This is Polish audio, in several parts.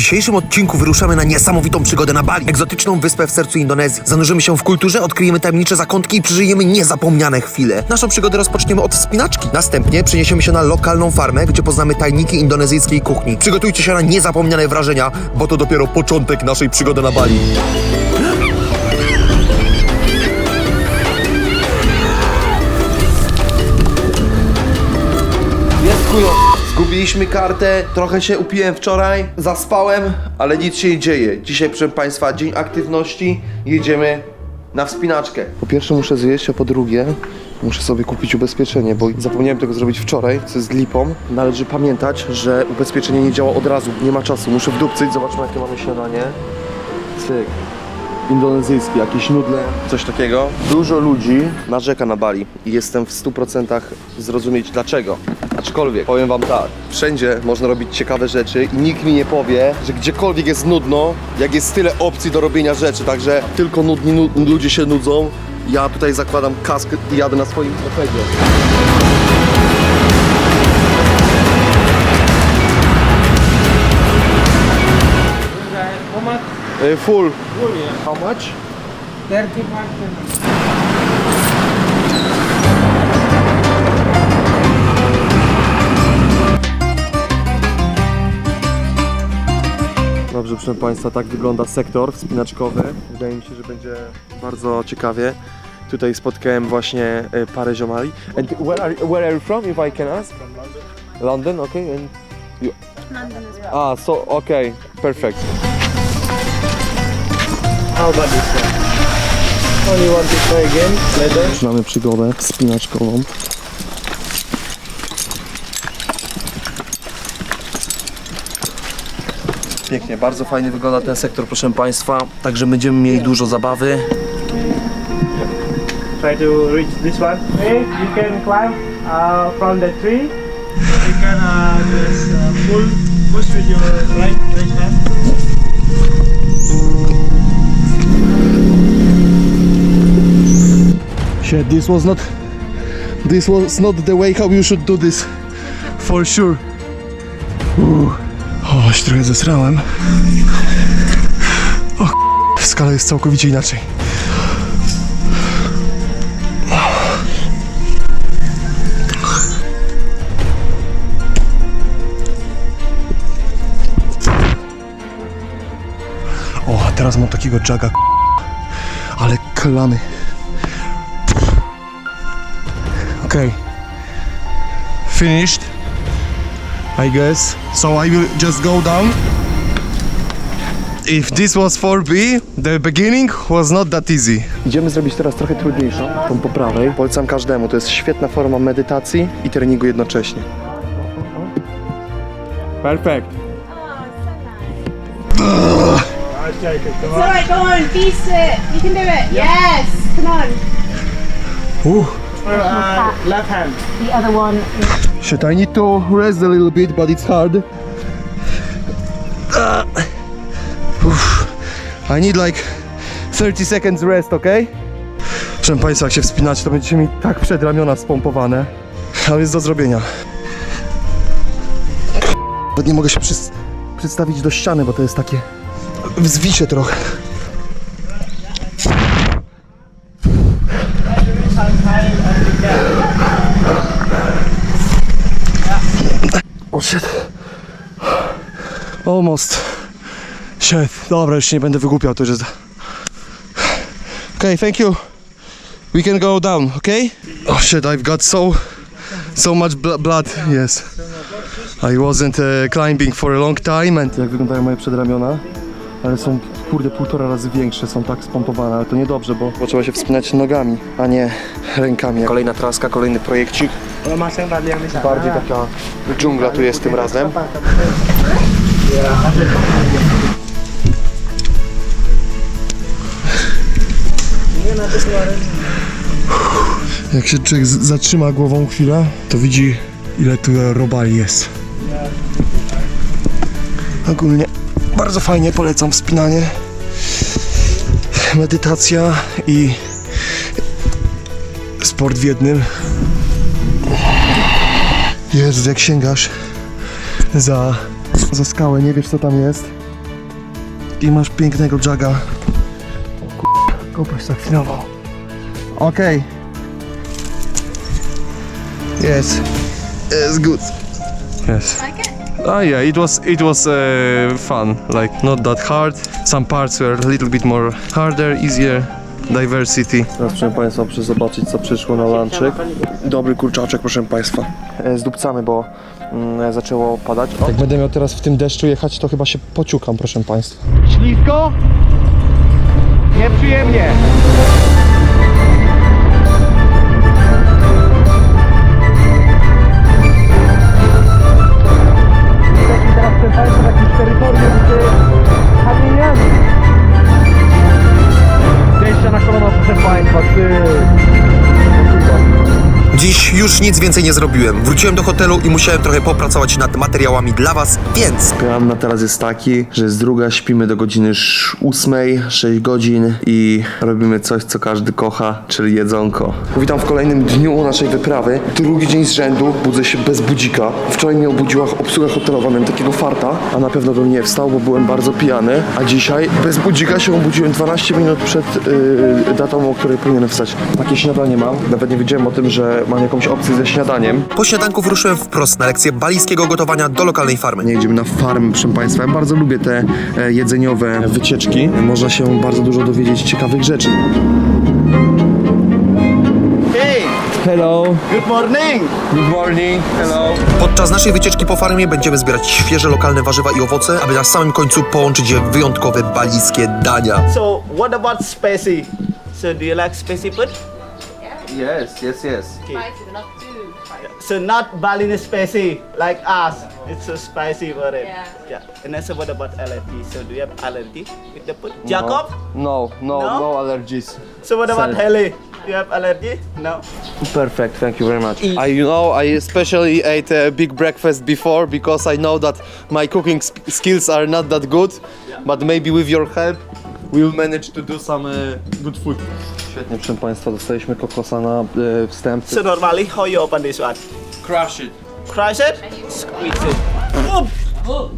dzisiejszym odcinku wyruszamy na niesamowitą przygodę na Bali. Egzotyczną wyspę w sercu Indonezji. Zanurzymy się w kulturze, odkryjemy tajemnicze zakątki i przeżyjemy niezapomniane chwile. Naszą przygodę rozpoczniemy od wspinaczki. Następnie przeniesiemy się na lokalną farmę, gdzie poznamy tajniki indonezyjskiej kuchni. Przygotujcie się na niezapomniane wrażenia, bo to dopiero początek naszej przygody na Bali. Zgubiliśmy kartę, trochę się upiłem wczoraj, zaspałem, ale nic się nie dzieje. Dzisiaj, proszę Państwa, dzień aktywności, jedziemy na wspinaczkę. Po pierwsze muszę zjeść, a po drugie muszę sobie kupić ubezpieczenie, bo zapomniałem tego zrobić wczoraj, co jest lipą. Należy pamiętać, że ubezpieczenie nie działa od razu, nie ma czasu, muszę wdupcyć, zobaczmy jakie mamy śniadanie. Cyk. Indonezyjski, jakieś nudle, coś takiego. Dużo ludzi narzeka na Bali i jestem w 100% zrozumieć dlaczego. Aczkolwiek powiem wam tak, wszędzie można robić ciekawe rzeczy i nikt mi nie powie, że gdziekolwiek jest nudno, jak jest tyle opcji do robienia rzeczy, także tylko nudni nu- ludzie się nudzą. Ja tutaj zakładam kask i jadę na swoim mopedzie. Y, Full. Full, yeah. How much? 30 mark. Dobrze, proszę Państwa, tak wygląda sektor wspinaczkowy. Wydaje mi się, że będzie bardzo ciekawie. Tutaj spotkałem właśnie e, parę ziomali. And where are, where are you from, if I can ask? From London. London, okay. And you... London as well. Ah, so, okay, perfect. How about this one? Only want to try again later. Zaczynamy przygodę wspinaczkową. Pięknie, bardzo fajnie wygląda ten sektor, proszę Państwa. Także będziemy mieli dużo zabawy. Try to reach this one. Okay, you can climb uh, from the tree. You can uh, just uh, pull, push with your right right hand. Shit, this was not this was not the way how you should do this for sure. Uuu. O, się trochę zesrałem. O, skala jest całkowicie inaczej. O, a teraz mam takiego jaga, k- ale klany. Okay. Finished. I guess. So I will just go down. If this was 4B, the beginning was not that easy. Idziemy zrobić teraz trochę trudniejszą, tą po prawej. Polecam każdemu, to jest świetna forma medytacji i treningu jednocześnie. Perfect. It's alright, go on, beast it. You can do it. Yes, come on. Uh, left hand. The other one is Shit, I need to rest a little bit, but it's hard. Uff. I need like 30 seconds rest, okay? Proszę Państwa, jak się wspinacie, to będziecie mieć tak przedramiona spompowane. Ale jest do zrobienia. Nawet nie mogę się przys- przedstawić do ściany, bo to jest takie w zwisie trochę. Almost. Shit. Dobra, już się nie będę wygłupiał, to już jest... Okay, thank you. We can go down, okay? Oh shit, I've got so... So much bl- blood, yes. I wasn't uh, climbing for a long time and... Jak wyglądają moje przedramiona? Ale są, kurde, półtora razy większe, są tak spompowane, ale to niedobrze, bo... Bo trzeba się wspinać nogami, a nie rękami. Kolejna traska, kolejny projekcik. Bardziej taka dżungla tu jest tym razem. Jak się człowiek zatrzyma głową chwilę, to widzi ile tu robali jest. Ogólnie bardzo fajnie polecam wspinanie, medytacja i sport w jednym. Jezus, jak sięgasz za, za skałę, nie wiesz co tam jest, I masz pięknego jaga. Kopaś tak chwilowo. Okej. Yes. It's good. Yes. Ah, yeah, it was it was uh, fun. Like not that hard. Some parts were a little bit more harder, easier. Diversity. Teraz proszę Państwa, muszę zobaczyć co przyszło na lunchek. Dobry kurczaczek, proszę Państwa. Zdupcamy, bo mm, zaczęło padać. Jak będę miał teraz w tym deszczu jechać, to chyba się pociukam, proszę Państwa. Ślisko? Nieprzyjemnie. Już nic więcej nie zrobiłem. Wróciłem do hotelu i musiałem trochę popracować nad materiałami dla was, więc Plan na teraz jest taki, że jest druga, śpimy do godziny ósmej, 6 godzin i robimy coś, co każdy kocha, czyli jedzonko. Witam w kolejnym dniu naszej wyprawy. Drugi dzień z rzędu, budzę się bez budzika. Wczoraj mnie obudziła obsługa hotelowa, miałem takiego farta, a na pewno bym nie wstał, bo byłem bardzo pijany. A dzisiaj bez budzika się obudziłem 12 minut przed yy, datą, o której powinienem wstać. Takie śniadanie mam, nawet nie wiedziałem o tym, że mam jakąś opcję ze śniadaniem. po śniadanku wyruszyłem wprost na lekcję balijskiego gotowania do lokalnej farmy. Nie jedziemy na farmę, proszę Państwa. Ja bardzo lubię te e, jedzeniowe wycieczki. Można się bardzo dużo dowiedzieć ciekawych rzeczy. Hey, Hello, good morning. good morning. Hello. Podczas naszej wycieczki po farmie będziemy zbierać świeże lokalne warzywa i owoce, aby na samym końcu połączyć je w wyjątkowe balijskie dania. So what about spicy? So do you like spicy food? Yes, yes, yes. Spicy, but not too spicy. So not Balinese spicy like us. It's so spicy for it. Yeah. Yeah. And then so what about allergy? So do you have allergy with the food? Jacob? No, no, No? no allergies. So what about Sorry. Haley? You have allergy? No. Perfect, thank you very much. I, you know, I especially ate a big breakfast before because I know that my cooking sp- skills are not that good, but maybe with your help, we'll manage to do some uh, good food. Świetnie, proszę Państwa, dostaliśmy kokosa na e, wstęp. So normally how you open this one? Crush it. Crush it? Squeeze it. Whoop.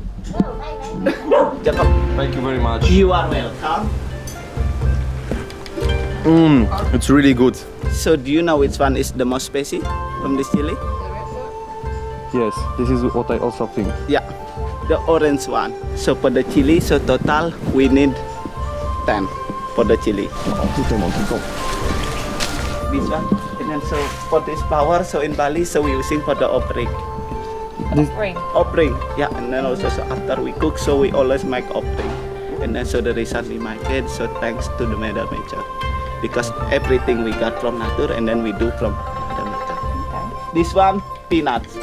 Jacob, Thank you very much. you are welcome. It's really good. So do you know which one is the most spicy from this chili? Yes, this is what I also think. Yeah, the orange one. So for the chili, so total we need 10 for the chili. This one. And then so for this flour, so in Bali, so we using for the opering. Ring. Opering, yeah. And then also so after we cook, so we always make opering. And then so the reason we make it, so thanks to the Mother Nature. Because everything we got from nature and then we do from Mother Nature. This one, peanuts.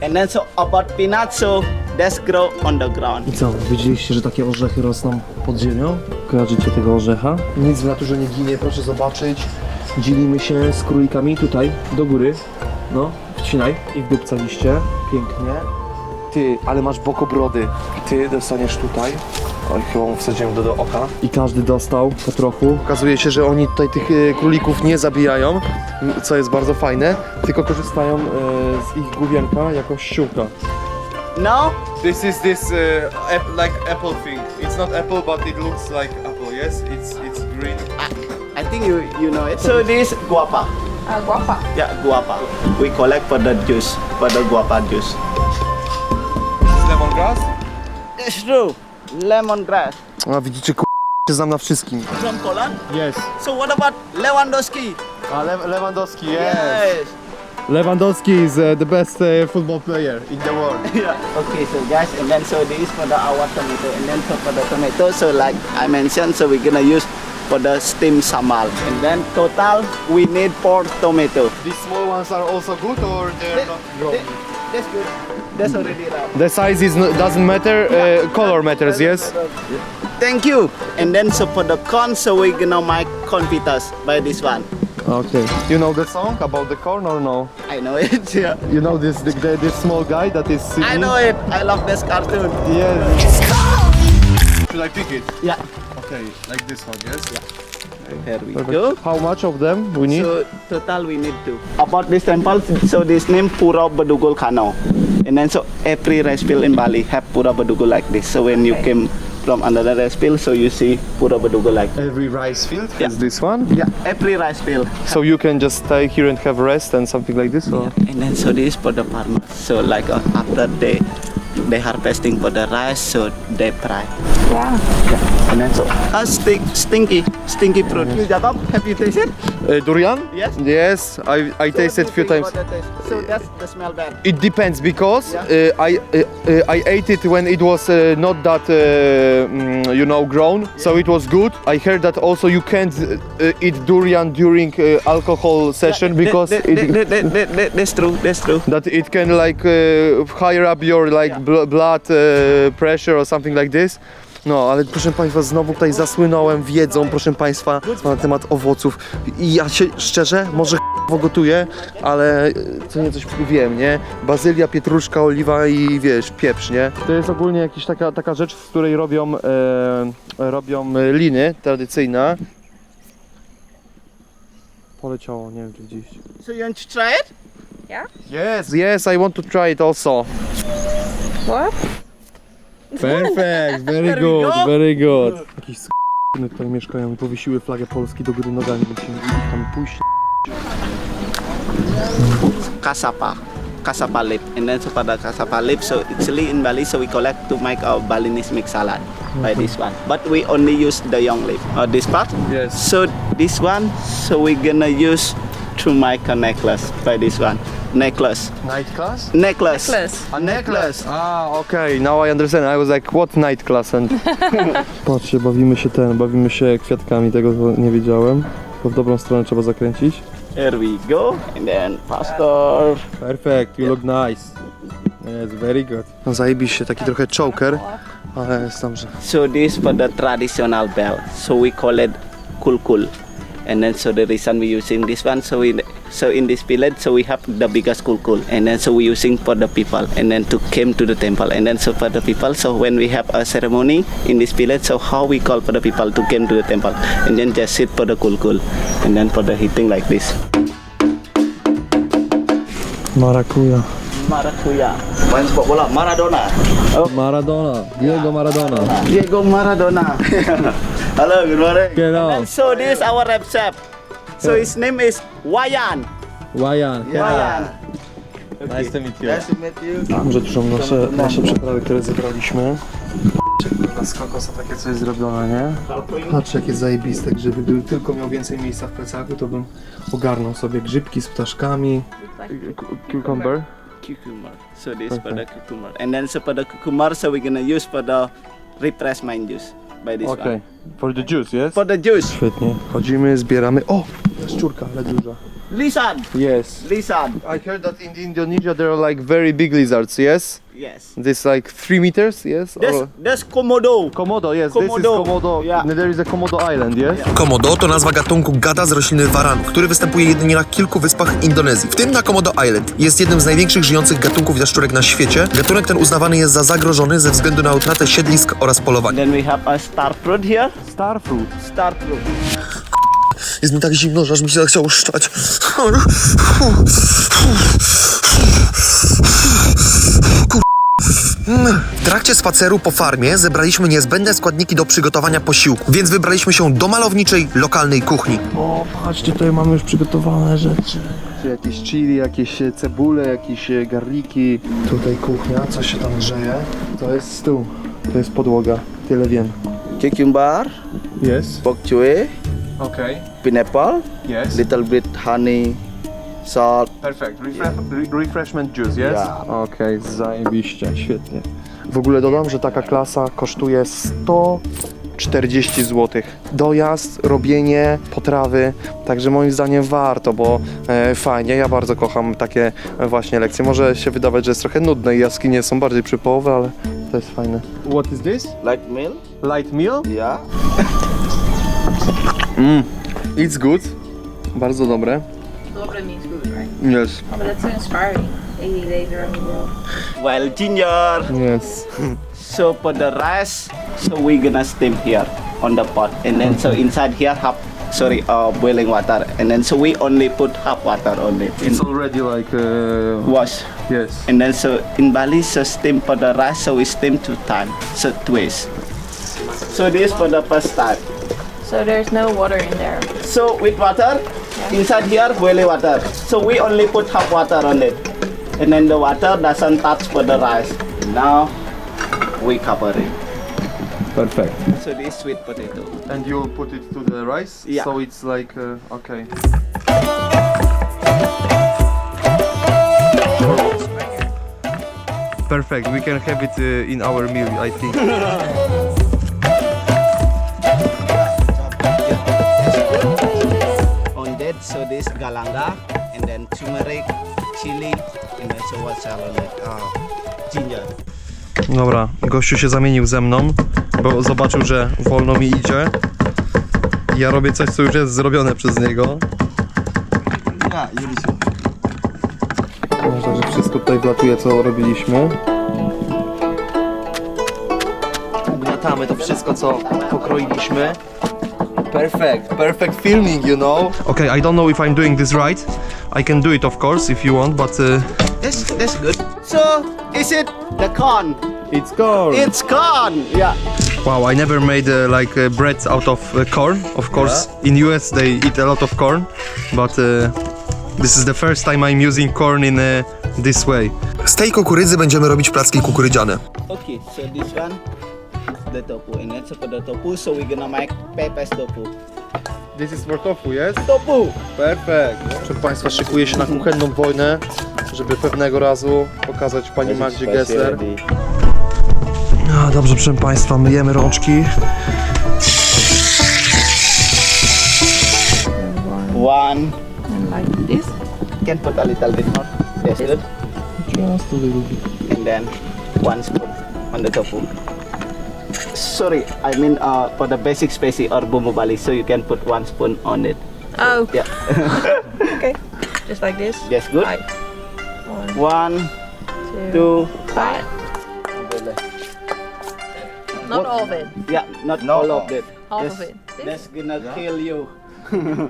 And then so about peanuts, so that's grow on the ground. I co, wiedzieliście, że takie orzechy rosną pod ziemią? Kojarzycie tego orzecha? Nic w naturze nie ginie, proszę zobaczyć. Dzielimy się z królikami tutaj, do góry. No, wcinaj i wdupca liście. Pięknie. Ty, ale masz bokobrody. Ty dostaniesz tutaj. Oj, chyba mu wsadziłem do, do oka. I każdy dostał po trochu. Okazuje się, że oni tutaj tych e, królików nie zabijają, co jest bardzo fajne, tylko korzystają e, z ich główienka jako ściółka. No? This is this uh, ap- like apple thing. It's not apple, but it looks like apple. Yes, it's it's green. I think you you know it. So this guapa. Uh, guapa. Yeah, guapa. We collect for the juice, for the guapa juice. It's lemongrass. It's true. Lemongrass. A widzicie, się znam na wszystkim. From Poland? Yes. So what about Lewandowski? Uh, Le- Lewandowski. Yes. Lewandowski is uh, the best uh, football player in the world. yeah. Okay, so guys, and then so this for the our tomato, and then so for the tomato, so like I mentioned, so we're gonna use for the steamed samal, and then total we need four tomato. These small ones are also good, or they're not grown. That's good. That's already right. The size is doesn't matter. Uh, color matters. Yes. Thank you. And then so for the corn, so we're gonna make confitas by this one. Okay. You know the song about the corn or no? I know it. Yeah. You know this the, the, this small guy that is singing? I know it. I love this cartoon. Yes. Should I pick it? Yeah. Okay, like this one, yes? Yeah. Here we go. How much of them we need? So total we need two. About this temple, so this name Pura Badugul Kano. And then so every rice field in Bali have Pura Badugul like this. So when you came from another rice field. So you see pura baduga like Every rice field Yeah. is this one? yeah, every rice field. So you can just stay here and have rest and something like this? Or? And then so this for the farmers. So like uh, after they they harvesting for the rice, so they fry. Wow. And then so uh, stink, stinky, stinky fruit. Jacob, have you tasted? Uh, durian? Yes. Yes, I, I tasted few times. So that's the smell bad. It depends because Yeah. uh, I uh, uh, I ate it when it was uh, not that uh, mm, you know grown, so it was good. I heard that also you can't uh, eat durian during uh, alcohol session because That- it, that- that- that- that- that's true. That's true. that it can like uh, higher up your like Yeah. bl- blood uh, pressure or something like this. No, ale proszę Państwa, znowu tutaj zasłynąłem wiedzą, proszę Państwa, na temat owoców. I ja się szczerze, może ch**wo gotuję, ale e, co nie coś wiem, nie? Bazylia, pietruszka, oliwa i wiesz, pieprz, nie? To jest ogólnie jakaś taka, taka rzecz, z której robią, e, robią e, liny, tradycyjna. Poleciało, nie wiem czy gdzieś. So you want to try it? Yes, yes, I want to try it also. What? Perfect, very There we good, go. very good. Jakieś s***ny tutaj mieszkają i powiesiły flagę Polski do góry nogami, musimy gdzieś tam pójść. Kasapa. Kasapa leaf. And then so for the kasapa leaf, so actually in Bali, so we collect to make our Balinese mix salad by this one. But we only use the young leaf. Uh, this part. Yes. So this one, so we're gonna use to make a necklace by this one. Necklace. Night class? Necklace. Necklace. A necklace! Ah, okay, now I understand. I was like, what night class? And... Patrzcie, bawimy się ten, bawimy się kwiatkami, tego nie wiedziałem. To w dobrą stronę trzeba zakręcić. Here we go. And then faster. Perfect, you look nice. Yes, very good. No zajebiście, taki trochę choker, ale jest dobrze. So this for the traditional bell. So we call it kulkul. And then so the reason we using this one, so in so in this village, so we have the biggest kulkul, and then so we using for the people, and then to came to the temple, and then so for the people, so when we have a ceremony in this village, so how we call for the people to came to the temple, and then just sit for the kulkul, and then for the hitting like this. Marakuja. Maracuya. Main sepak bola Maradona. Oh. Maradona, Diego Maradona. Diego Maradona. Hello, good morning. Hello. And so this our chef. So his name is Wayan. Wajan. Wayan. Nice to meet you. Nice to meet you. Że tu są nasze, nasze przeprawy, które zebraliśmy. Na skokosa takie coś zrobione, nie? Patrz jakie zajebiste grzyby. Gdybym tylko miał więcej miejsca w plecaku, to bym ogarnął sobie grzybki z ptaszkami. Cucumber. Cucumber. So this for the cucumber. And then so for the cucumber, so we're gonna use for the refreshment juice by this Okay. one. For the juice, yes? For the juice. Świetnie. Chodzimy, zbieramy. O! Szczurka, ale duża. Lizard. Yes. Lizard. I heard that in Indonesia there are like very big lizards, yes? Yes. This like 3 meters, yes? That's Or... that's komodo. Komodo, yes, this is Komodo. Komodo. Yeah. There is a Komodo Island, yes? Komodo to nazwa gatunku gada z rośliny waranu, który występuje jedynie na kilku wyspach Indonezji, w tym na Komodo Island. Jest jednym z największych żyjących gatunków jaszczurek na świecie. Gatunek ten uznawany jest za zagrożony ze względu na utratę siedlisk oraz polowania. Then we have a star fruit here. Starfruit. Star fruit. Jest mi tak zimno, że aż mi się zachciało szczać. Kur- W trakcie spaceru po farmie zebraliśmy niezbędne składniki do przygotowania posiłku, więc wybraliśmy się do malowniczej, lokalnej kuchni. O, patrzcie, tutaj mamy już przygotowane rzeczy. Jakieś chili, jakieś cebule, jakieś garliki. Tutaj kuchnia, co się tam grzeje. To jest stół, to jest podłoga, tyle wiem. Cucumber, Jest. bok Okej, pineapple, jest. little bit honey, salt. Perfect. Refre- refreshment juice, yes? Yeah. Okej, zajebiście, świetnie. W ogóle dodam, że taka klasa kosztuje 140 zł. Dojazd, robienie, potrawy, także moim zdaniem warto, bo e, fajnie, ja bardzo kocham takie e, właśnie lekcje. Może się wydawać, że jest trochę nudne i jaskinie są bardziej przypołowe, ale to jest fajne. What is this? Like milk? Light meal? Yeah. It's good. Bardzo dobre. Dobre means good, right? Yes. Oh, but that's so inspiring. 80 days around the world. Well, ginger. Yes. So for the rice, so we're gonna steam here on the pot, and then so inside here half, sorry, uh, boiling water, and then so we only put half water only. In It's already like uh, wash, yes. and then so in Bali, so steam for the rice, so we steam two times, so twice. So this for the first time. So there's no water in there. So with water, inside here boiling water. So we only put half water on it, and then the water doesn't touch for the rice. Now we cover it. Perfect. So this sweet potato. And you put it to the rice? Yeah. So it's like, uh, okay. Perfect, we can have it uh, in our meal, I think. galanga, and then turmeric, chili, and then so what's on it? Uh, ginger. Dobra, gościu się zamienił ze mną, bo zobaczył, że wolno mi idzie. Ja robię coś, co już jest zrobione przez niego. Może, że wszystko tutaj wlatuje, co robiliśmy. Ugniatamy to wszystko, co pokroiliśmy. Perfect, perfect filming, you know. Okay, I don't know if I'm doing this right. I can do it, of course, if you want, but uh, That's that's good. So is it the corn? it's corn. It's corn. Yeah. Wow, I never made uh, like uh, bread out of uh, corn. Of course, in US they eat a lot of corn, but uh, this is the first time I'm using corn in uh, this way. Z tej kukurydzy będziemy robić placki kukurydziane. Okay, so this one, the tofu, and then so for the tofu, so we're gonna make pepes tofu. This is for tofu, yes? Tofu. Perfect. Proszę Państwa, szykuję się na kuchenną wojnę, żeby pewnego razu pokazać Pani Magdzie Gessler. No, dobrze, proszę Państwa, myjemy rączki. One. And like this. Can put a little bit more. That's good. Just a little bit. And then one spoon on the tofu. Sorry, I mean uh, for the basic spicy or bumbu bali, so you can put one spoon on it. Oh, Yeah, okay. Just like this. that's good. Right. One, One, two, two, five. Not all of it. Yeah, not all of it. Half That's- of it. This. That's gonna kill you.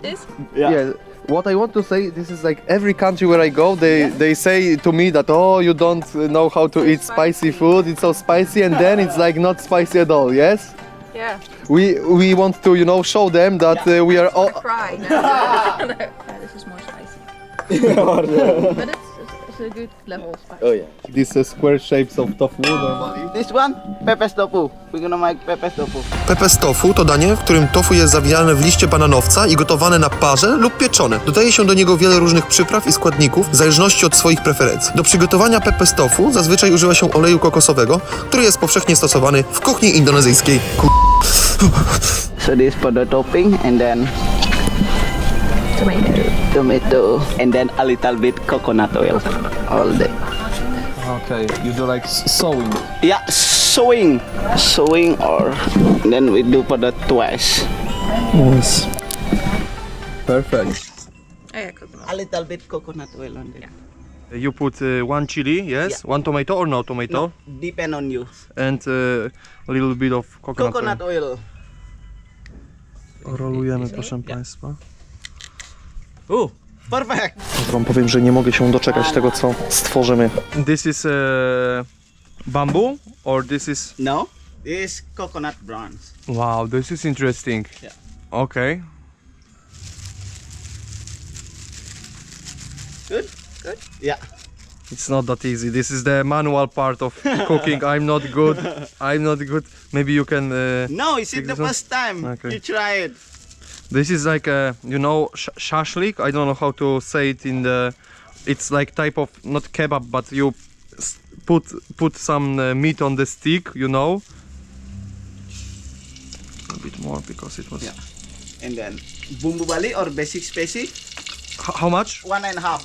this. Yeah. Yeah. What I want to say, this is like every country where I go, they they say to me that oh you don't know how to eat spicy food, it's so spicy, and then it's like not spicy at all. Yes, Yeah. we we want to you know show them that uh, we are all. Cry. No. no. Yeah, this is more spicy. but it's, it's, it's a good level spice. Oh yeah. These uh, square shapes of tofu normally. This one, pepes tofu. We're gonna make pepes tofu. Pepes tofu to danie, w którym tofu jest zawijane w liście bananowca i gotowane na parze lub pieczone. Dodaje się do niego wiele różnych przypraw i składników w zależności od swoich preferencji. Do przygotowania pepes tofu zazwyczaj używa się oleju kokosowego, który jest powszechnie stosowany w kuchni indonezyjskiej. Ku- So this for the topping, and then Tomato. Tomato, and then a little bit coconut oil. All day. Okay, you do like sewing. Yeah, sewing, sewing, or then we do for the twice. Yes. Perfect. Yeah, coconut. A little bit coconut oil on there. You put uh, one chili, yes, one tomato or no tomato, No, depend on you. and uh, a little bit of coconut. Coconut oil. oil. Rolujemy, proszę Państwa. Oh, perfect. Wam powiem, że nie mogę się doczekać tego, co stworzymy. This is uh, bamboo, or this is... No, this coconut bronze. Wow, this is interesting. Yeah. Okay. Good, good. Yeah. It's not that easy. This is the manual part of cooking. I'm not good. I'm not good. Maybe you can... Uh, No, is Take it the one? first time Okay. you try it? This is like a, you know, sh- shashlik. I don't know how to say it in the. It's like type of not kebab, but you put put some uh, meat on the stick. You know. A bit more because it was. Yeah. And then bumbu bali or basic spicy, H- how much? one and a half.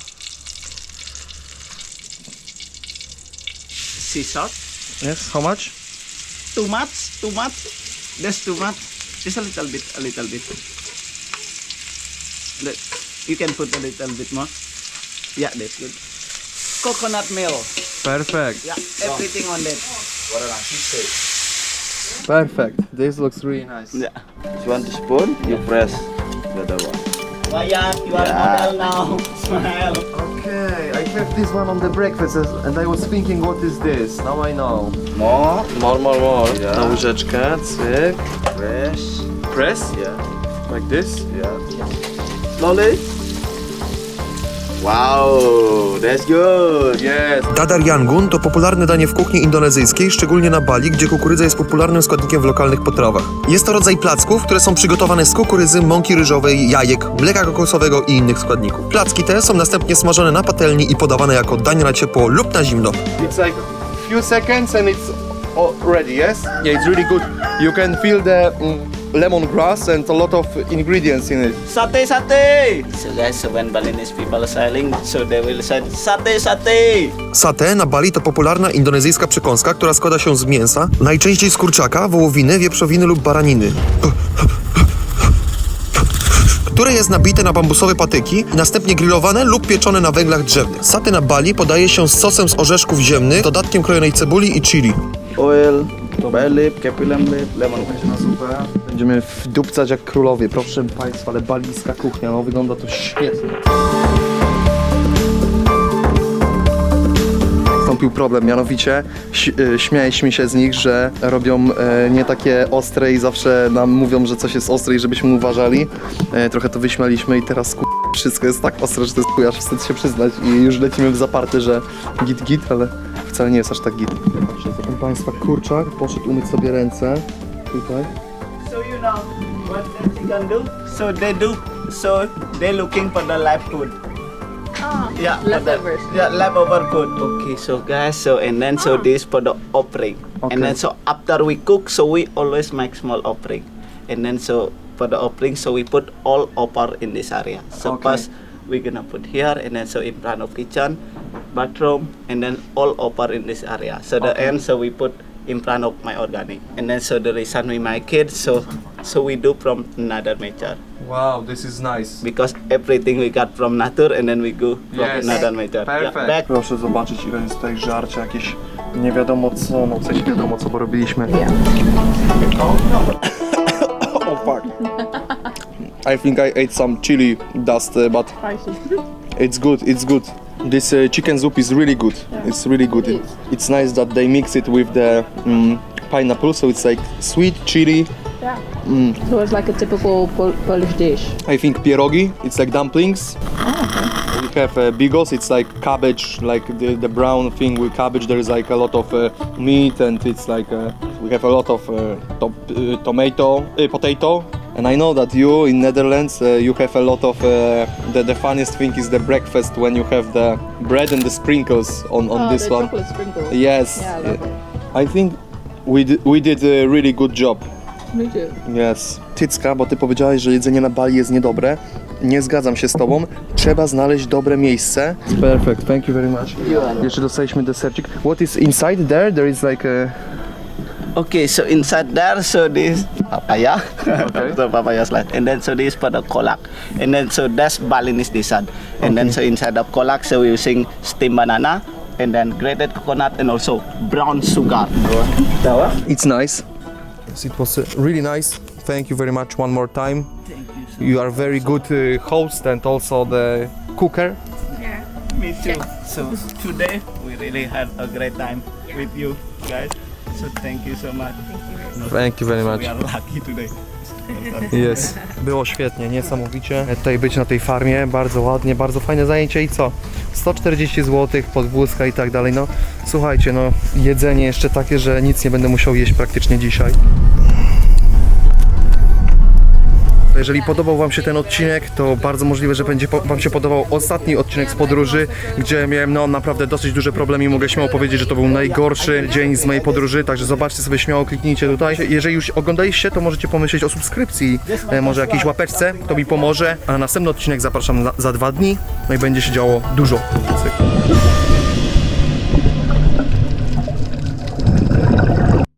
Sea salt, Yes. How much? too much, too much. That's too much. Just a little bit, a little bit. That you can put a little bit more. Yeah, that's good. Coconut milk. Perfect. Yeah, everything on that. Perfect. This looks really nice. Yeah. If You want the spoon? You press the other one. Waya, you are model now. Smile. Okay, I have this one on the breakfast and I was thinking what is this? Now I know. More. More, more, more. Na łyżeczkę, cyk. Fresh. Press? Yeah. Like this? Yeah. Slowly. Wow, that's good. Yes. Dadar Yangun to popularne danie w kuchni indonezyjskiej, szczególnie na Bali, gdzie kukurydza jest popularnym składnikiem w lokalnych potrawach. Jest to rodzaj placków, które są przygotowane z kukurydzy, mąki ryżowej, jajek, mleka kokosowego i innych składników. Placki te są następnie smażone na patelni i podawane jako dań na ciepło lub na zimno. It's like few seconds and it's all ready, yes? Yeah, it's really good. You can feel the mm, lemongrass and a lot of ingredients in it. Sate, sate. So guys, so when Balinese people are selling, so they will say sate, sate. Satay na Bali to popularna indonezyjska przekąska, która składa się z mięsa, najczęściej z kurczaka, wołowiny, wieprzowiny lub baraniny. które jest nabite na bambusowe patyki i następnie grillowane lub pieczone na węglach drzewnych. Saty na Bali podaje się z sosem z orzeszków ziemnych, dodatkiem krojonej cebuli i chili. Oil, leaf, capulum leaf, lemon grass. Będziemy wdupcać jak królowie, proszę Państwa, ale balijska kuchnia, no wygląda to świetnie. Nastąpił problem, mianowicie y, śmialiśmy się z nich, że robią e, nie takie ostre i zawsze nam mówią, że coś jest ostre i żebyśmy uważali. E, trochę to wyśmialiśmy i teraz ku... wszystko jest tak ostre, że to jest chuj, aż wstyd się przyznać i już lecimy w zaparte, że git git, ale wcale nie jest aż tak git. Proszę Państwa, kurczak poszedł umyć sobie ręce tutaj. So you know what chicken do? So they do. So they looking for the live food. Ah, Yeah, the- leftovers. yeah, leftover food. Okay, so guys, so and then so this for the offering, Okay. and then so after we cook, so we always make small offering, and then so for the offering, so we put all offer in this area. So Okay. first we're gonna put here, and then so in front of kitchen, bathroom, and then all offer in this area. So the end, so we put in front of my organic, and then so the reason we make it, so so we do from another nature Wow, this is nice. because everything we got from nature, and then we go from Yes. another nature. Yeah, back Proszę zobaczyć ile jest tutaj żarcia, jakieś nie wiadomo co, no coś wiadomo co porobiliśmy. oh fuck. I think I ate some chili dust, uh, but it's good, it's good. This uh, chicken soup is really good. It's really good. It, it's nice that they mix it with the mm, pineapple, so it's like sweet chili. Yeah. So it's like a typical Pol- Polish dish. I think pierogi, it's like dumplings. We have uh, bigos, it's like cabbage, like the, the brown thing with cabbage. There's like a lot of uh, meat and it's like uh, we have a lot of uh, uh, tomato, uh, potato. And I know that you in Netherlands, uh, you have a lot of. Uh, the, the funniest thing is the breakfast when you have the bread and the sprinkles on, on oh, this the one. chocolate sprinkles. Yes, Yeah, I love it. I think we, d- we did a really good job. Me too. Yes. Tycka, bo ty powiedziałeś, że jedzenie na Bali jest niedobre. Nie zgadzam się z tobą. Trzeba znaleźć dobre miejsce. Perfect, thank you very much. Jeszcze dostaliśmy desercik. What is inside there? There is like a... Okay, so inside there, so this papaya, the papaya slide, and then so this for the kolak, and then so that's Balinese dessert, and then so inside the kolak, so we're using steamed banana, and then grated coconut, and also brown sugar. Tawa? It's nice. It was uh, really nice. Thank you very much one more time. Thank You are very good uh, host and also the cooker. Yeah, me too. So today we really had a great time with you guys. So thank you so much. Thank you very much. We are lucky today. Jest. Było świetnie, niesamowicie. Tutaj być na tej farmie, bardzo ładnie, bardzo fajne zajęcie i co? 140 zł, podwózka i tak dalej. No słuchajcie, no jedzenie jeszcze takie, że nic nie będę musiał jeść praktycznie dzisiaj. Jeżeli podobał Wam się ten odcinek, to bardzo możliwe, że będzie Wam się podobał ostatni odcinek z podróży, gdzie miałem no naprawdę dosyć duże problemy i mogę śmiało powiedzieć, że to był najgorszy dzień z mojej podróży, także zobaczcie sobie śmiało, kliknijcie tutaj. Jeżeli już oglądaliście, to możecie pomyśleć o subskrypcji, e, może jakiejś łapeczce, to mi pomoże, a na następny odcinek zapraszam za, dwa dni, no i będzie się działo dużo więcej.